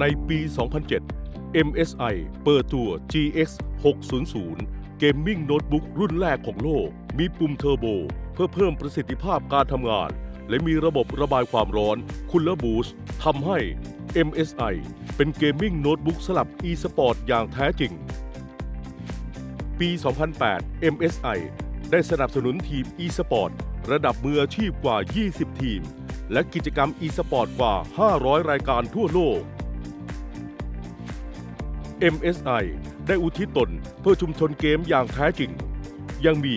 ในปี 2007 MSI เปิดตัว GX 600 Gaming Notebook รุ่นแรกของโลก มีปุ่มเทอร์โบ เพื่อเพิ่มประสิทธิภาพการทำงาน และมีระบบระบายความร้อนคุณละบูสทำให้ MSI เป็นเกมมิ่งโน้ตบุ๊กสลับ e-sport อย่างแท้จริง ปี 2008 MSI ได้สนับสนุนทีม e-sport ระดับมืออาชีพกว่า 20 ทีม และกิจกรรม e-sport กว่า 500 รายการทั่วโลก MSI ได้อุทิศตนเพื่อชุมชนเกมอย่างแท้จริง ยังมี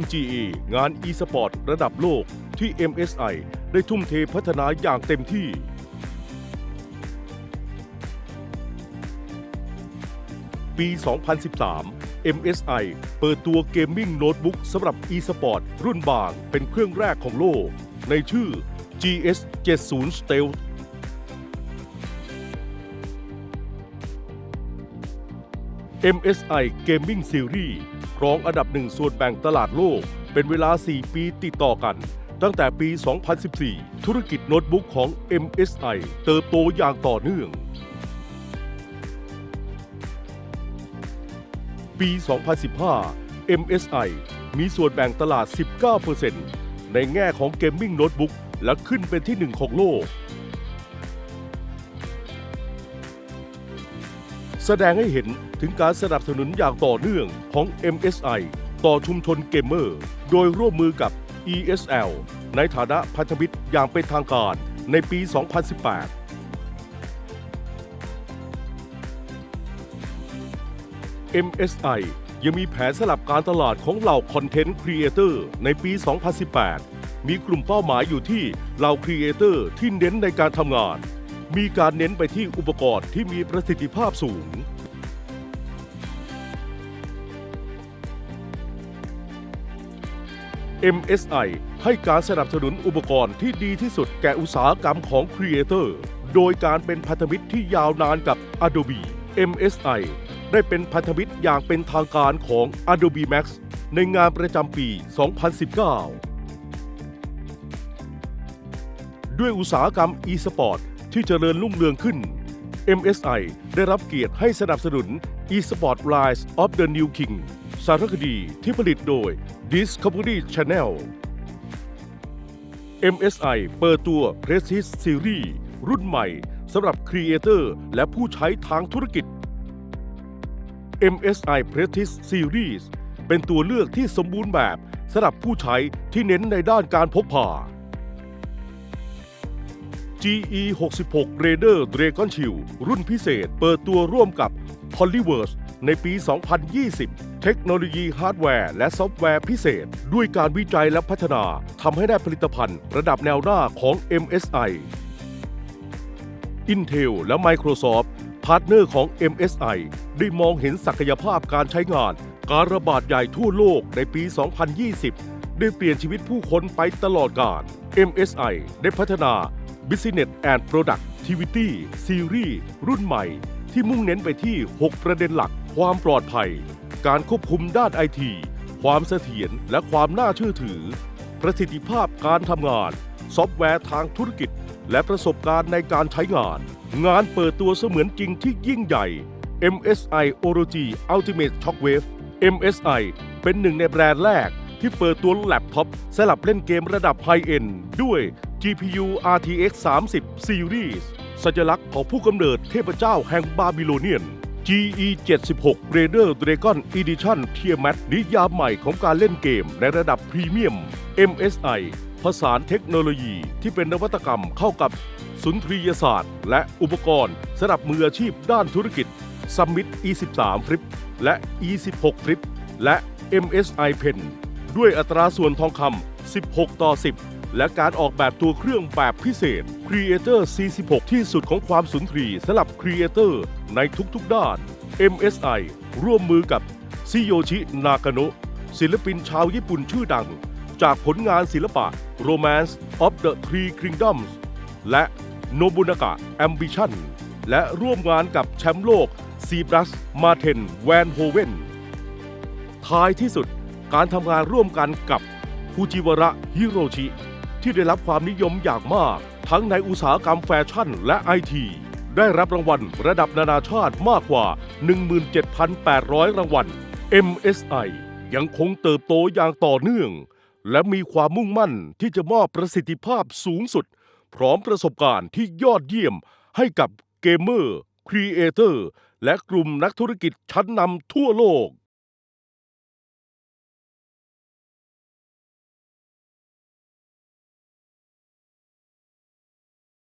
MGE งาน e-sport ระดับโลกที่ MSI ได้ทุ่มเทพัฒนาอย่างเต็มที่ ปี 2013 MSI เปิดตัวเกมมิ่งโน้ตบุ๊กสำหรับ e-sport รุ่นบางเป็นเครื่องแรกของโลก ในชื่อ GS 70 Stealth MSI Gaming Series ครองอันดับหนึ่งส่วนแบ่งตลาดโลก เป็นเวลา 4 ปีติดต่อกัน ตั้งแต่ปี 2014 ธุรกิจโน้ตบุ๊กของ MSI เติบโตอย่างต่อเนื่อง ปี 2015 MSI มีส่วนแบ่งตลาด 19%ในแง่ของเกมมิ่งโน้ตบุ๊กและขึ้นเป็นที่หนึ่งของโลก แสดงให้เห็นถึงการสนับสนุนอย่างต่อเนื่องของ MSI ต่อชุมชนเกมเมอร์ โดยร่วมมือกับ ESL ในฐานะพันธมิตรอย่างเป็นทางการในปี 2018 MSI ยังมีแผนสลับการตลาดของเหล่าคอนเทนต์ครีเอเตอร์ในปี 2018 มีกลุ่มเป้าหมายอยู่ที่เหล่าครีเอเตอร์ที่เน้นในการทำงาน มีการเน้นไปที่อุปกรณ์ที่มีประสิทธิภาพสูง MSI ให้การสนับสนุนอุปกรณ์ที่ดีที่สุดแก่อุตสาหกรรมของครีเอเตอร์โดยการเป็นพันธมิตรที่ยาวนานกับ Adobe MSI ได้เป็นพันธมิตรอย่างเป็นทางการของ Adobe Max ในงานประจำปี 2019 ด้วยอุตสาหกรรม e-sport ที่เจริญรุ่งเรืองขึ้น MSI ได้รับเกียรติให้สนับสนุน e-sport Rise of the New King สารคดีที่ผลิตโดย Discovery Channel MSI เปิดตัว Prestige Series รุ่นใหม่สำหรับครีเอเตอร์และผู้ใช้ทางธุรกิจ MSI Prestige Series เป็นตัวเลือกที่สมบูรณ์แบบสำหรับผู้ใช้ที่เน้นในด้านการพกพา GE 66 Raider Dragon Shield รุ่นพิเศษเปิดตัวร่วมกับ Polyverse ในปี 2020 เทคโนโลยีฮาร์ดแวร์และซอฟต์แวร์พิเศษ ด้วยการวิจัยและพัฒนาทำให้ได้ผลิตภัณฑ์ระดับแนวหน้าของ MSI Intel และ Microsoft พาร์ทเนอร์ของ MSI ได้มองเห็นศักยภาพการใช้งาน การระบาดใหญ่ทั่วโลกในปี 2020 ได้เปลี่ยนชีวิตผู้คนไปตลอดกาล MSI ได้พัฒนา Business and Productivity Series รุ่นใหม่ ที่มุ่งเน้นไปที่ 6 ประเด็นหลัก ความปลอดภัย การควบคุมด้านไอที ความเสถียรและความน่าเชื่อถือ ประสิทธิภาพการทำงาน ซอฟต์แวร์ทางธุรกิจ และประสบการณ์ในการใช้งาน งานเปิดตัวเสมือนจริงที่ยิ่งใหญ่ MSI ORG Ultimate Shockwave MSI เป็นหนึ่งในแบรนด์แรกที่เปิดตัวแล็ปท็อปสลับเล่นเกมระดับไฮเอ็นด้วย GPU RTX 30 Series สัญลักษณ์ของผู้กำเนิดเทพเจ้าแห่งบาบิโลเนียน GE 76 Raider Dragon Edition Tiamat นิยามใหม่ของการเล่นเกมในระดับพรีเมียม MSI ผสานเทคโนโลยีที่เป็นนวัตกรรมเข้ากับสุนทรียศาสตร์ และอุปกรณ์สำหรับมืออาชีพด้านธุรกิจ Summit E13 Flip และ E16 Flip และ MSI Pen ด้วยอัตราส่วนทองคำ16 ต่อ 10 และการออกแบบตัวเครื่องแบบพิเศษ Creator C16 ที่สุดของความสุนทรีสำหรับ Creator ในทุกๆด้าน MSI ร่วมมือกับซิโยชิ นากาโนะศิลปินชาวญี่ปุ่นชื่อดัง จากผลงานศิลปะ Romance of the Three Kingdoms และ Nobunaka Ambition และร่วมงานกับแชมป์โลกซีบรัสมาเทนแวนโฮเวนท้ายที่สุดการทำงานร่วมกันกับฟูจิวระฮิโรชิ ที่ได้รับความนิยมอย่างมาก ทั้งในอุตสาหกรรมแฟชั่นและไอที ได้รับรางวัลระดับนานาชาติมากกว่า 17,800 รางวัล MSI ยังคงเติบโตอย่างต่อเนื่อง และมีความมุ่งมั่นที่จะมอบประสิทธิภาพสูงสุด พร้อมประสบการณ์ที่ยอดเยี่ยมให้กับเกมเมอร์ ครีเอเตอร์ และกลุ่มนักธุรกิจชั้นนำทั่วโลก